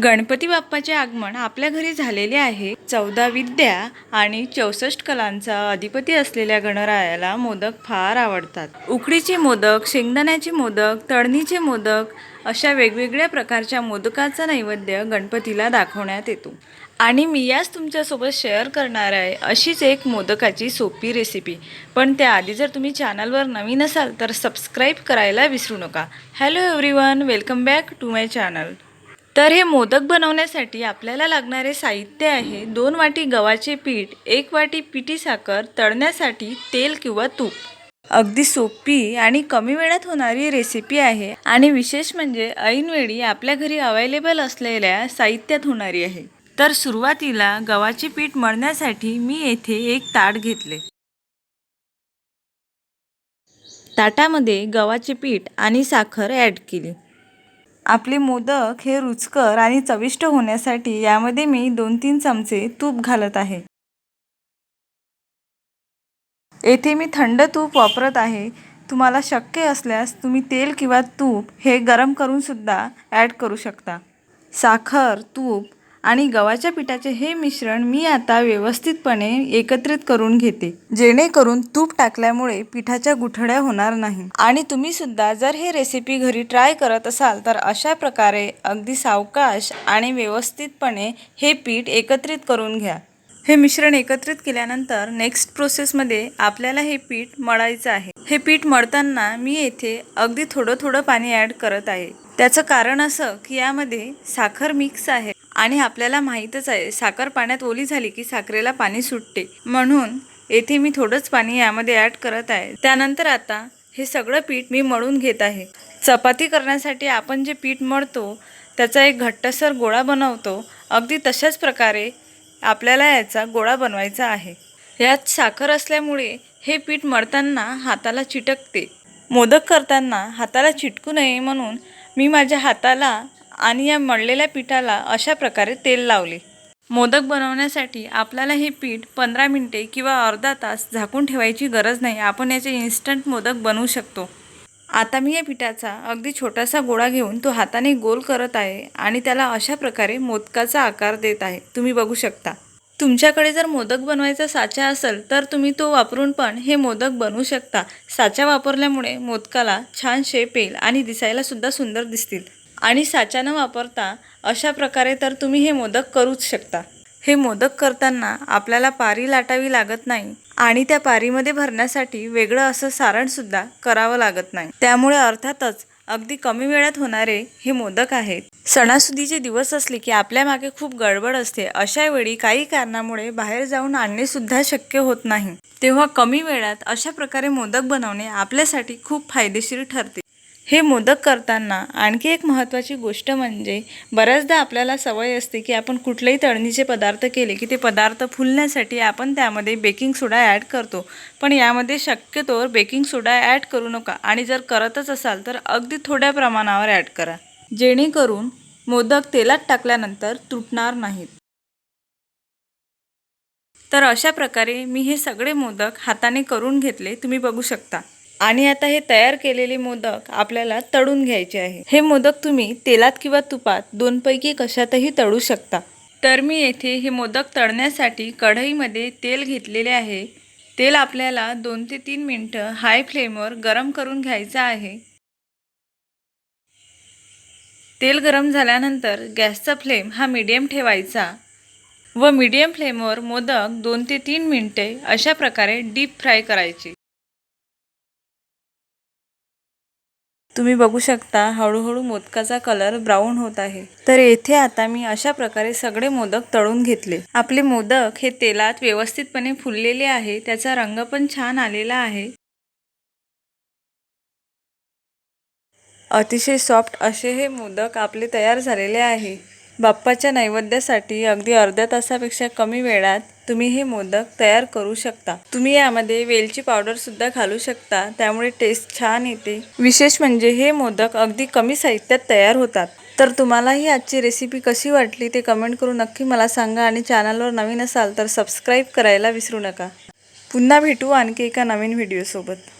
गणपती बाप्पाचे आगमन आपल्या घरी झालेले आहे. चौदा विद्या आणि चौसष्ट कलांचा अधिपती असलेल्या गणरायाला मोदक फार आवडतात. उकडीचे मोदक शेंगदाण्याचे मोदक तळणीचे मोदक अशा वेगवेगळ्या प्रकारच्या मोदकाचा नैवेद्य गणपतीला दाखवण्यात येतो. आणि मी याच तुमच्यासोबत शेअर करणार आहे अशीच एक मोदकाची सोपी रेसिपी. पण त्याआधी जर तुम्ही चॅनलवर नवीन असाल तर सबस्क्राईब करायला विसरू नका. Hello everyone welcome back to my channel. तर हे मोदक बनवण्यासाठी आपल्याला लागणारे साहित्य आहे दोन वाटी गव्हाचे पीठ एक वाटी पिठी साखर तळण्यासाठी तेल किंवा तूप. अगदी सोपी आणि कमी वेळात होणारी रेसिपी आहे आणि विशेष म्हणजे ऐनवेळी आपल्या घरी अवेलेबल असलेल्या साहित्यात होणारी आहे. तर सुरुवातीला गव्हाचे पीठ मळण्यासाठी मी येथे एक ताट घेतले. ताटामध्ये गव्हाचे पीठ आणि साखर ॲड केली. आपले मोदक हे रुचकर आणि चविष्ट होण्यासाठी यामध्ये मी दोन तीन चमचे तूप घालत आहे. येथे मी थंड तूप वापरत आहे. तुम्हाला शक्य असल्यास तुम्ही तेल किंवा तूप हे गरम करूनसुद्धा ॲड करू शकता. साखर तूप आणि गव्हाच्या पिठाचे हे मिश्रण मी आता व्यवस्थितपणे एकत्रित करून घेते. जेणेकरून तूप टाकल्यामुळे पिठाच्या गुठड्या होणार नाही. आणि तुम्ही सुद्धा जर हे रेसिपी घरी ट्राय करत असाल तर अशा प्रकारे अगदी सावकाश आणि व्यवस्थितपणे हे पीठ एकत्रित करून घ्या. हे मिश्रण एकत्रित केल्यानंतर नेक्स्ट प्रोसेसमध्ये आपल्याला हे पीठ मळायचं आहे. हे पीठ मळताना मी येथे अगदी थोडं थोडं पाणी ॲड करत आहे. त्याचं कारण असं की यामध्ये साखर मिक्स आहे. आणि आपल्याला माहीतच आहे साखर पाण्यात ओली झाली की साखरेला पाणी सुटते. म्हणून येथे मी थोडंच पाणी यामध्ये ॲड करत आहे. त्यानंतर आता हे सगळं पीठ मी मळून घेत आहे. चपाती करण्यासाठी आपण जे पीठ मळतो त्याचा एक घट्टसर गोळा बनवतो. अगदी तशाच प्रकारे आपल्याला याचा गोळा बनवायचा आहे. यात साखर असल्यामुळे हे पीठ मळताना हाताला चिटकते. मोदक करताना हाताला चिटकू नये म्हणून मी माझ्या हाताला आणि या मळलेल्या पिठाला अशा प्रकारे तेल लावले. मोदक बनवण्यासाठी आपल्याला हे पीठ पंधरा मिनटे किंवा अर्धा तास झाकून ठेवायची गरज नाही. आपण याचे इन्स्टंट मोदक बनवू शकतो. आता मी या पिठाचा अगदी छोटासा गोळा घेऊन तो हाताने गोल करत आहे आणि त्याला अशा प्रकारे मोदकाचा आकार देत आहे. तुम्ही बघू शकता. तुमच्याकडे जर मोदक बनवायचा साचा असेल तर तुम्ही तो वापरून पण हे मोदक बनवू शकता. साचा वापरल्यामुळे मोदकाला छान शेप येईल आणि दिसायला सुद्धा सुंदर दिसतील. आणि साचा न वापरता अशा प्रकारे तर तुम्ही हे मोदक करूच शकता. हे मोदक करताना आपल्याला पारी लाटावी लागत नाही आणि त्या पारीमध्ये भरण्यासाठी वेगळं असं सारणसुद्धा करावं लागत नाही. त्यामुळे अर्थातच अगदी कमी वेळात होणारे हे मोदक आहेत. सणासुदीचे दिवस असले की आपल्या मागे खूप गडबड असते. अशा वेळी काही कारणामुळे बाहेर जाऊन आणणे सुद्धा शक्य होत नाही. तेव्हा कमी वेळात अशा प्रकारे मोदक बनवणे आपल्यासाठी खूप फायदेशीर ठरते. हे मोदक करताना आणखी एक महत्त्वाची गोष्ट म्हणजे बऱ्याचदा आपल्याला सवय असते की आपण कुठलेही तळणीचे पदार्थ केले की ते पदार्थ फुलण्यासाठी आपण त्यामध्ये बेकिंग सोडा ॲड करतो. पण यामध्ये शक्यतोवर बेकिंग सोडा ॲड करू नका आणि जर करतच असाल तर अगदी थोड्या प्रमाणावर ॲड करा. जेणेकरून मोदक तेलात टाकल्यानंतर तुटणार नाहीत. तर अशा प्रकारे मी हे सगळे मोदक हाताने करून घेतले तुम्ही बघू शकता. आणि आता हे तयार केलेले मोदक आपल्याला तळून घ्यायचे आहे. हे मोदक तुम्ही तेलात किंवा तुपात दोनपैकी कशातही तळू शकता. तर मी येथे हे मोदक तळण्यासाठी कढईमध्ये तेल घेतलेले आहे. तेल आपल्याला दोन ते तीन मिनटं हाय फ्लेमवर गरम करून घ्यायचं आहे. तेल गरम झाल्यानंतर गॅसचा फ्लेम हा मीडियम ठेवायचा. व मीडियम फ्लेमवर मोदक दोन ते तीन मिनटे अशा प्रकारे डीप फ्राय करायचे. तुम्ही बघू शकता हळूहळू मोदकाचा कलर ब्राऊन होत आहे. तर येथे आता मी अशा प्रकारे सगळे मोदक तळून घेतले. आपले मोदक हे तेलात व्यवस्थितपणे फुललेले आहे त्याचा रंग पण छान आलेला आहे. अतिशय सॉफ्ट असे हे मोदक आपले तयार झालेले आहे. बाप्पाच्या नैवेद्यासाठी अगदी अर्ध्या तासापेक्षा कमी वेळात तुम्ही हे मोदक तयार करू शकता. तुम्ही यामध्ये वेलची पावडर सुद्धा घालू शकता. त्यामुळे टेस्ट छान येते. विशेष म्हणजे हे मोदक अगदी कमी साहित्यात तयार होतात. तर तुम्हाला ही आजची रेसिपी कशी वाटली ते कमेंट करून नक्की मला सांगा आणि चॅनलवर नवीन असाल तर सबस्क्राईब करायला विसरू नका. पुन्हा भेटू आणखी एका नवीन व्हिडिओसोबत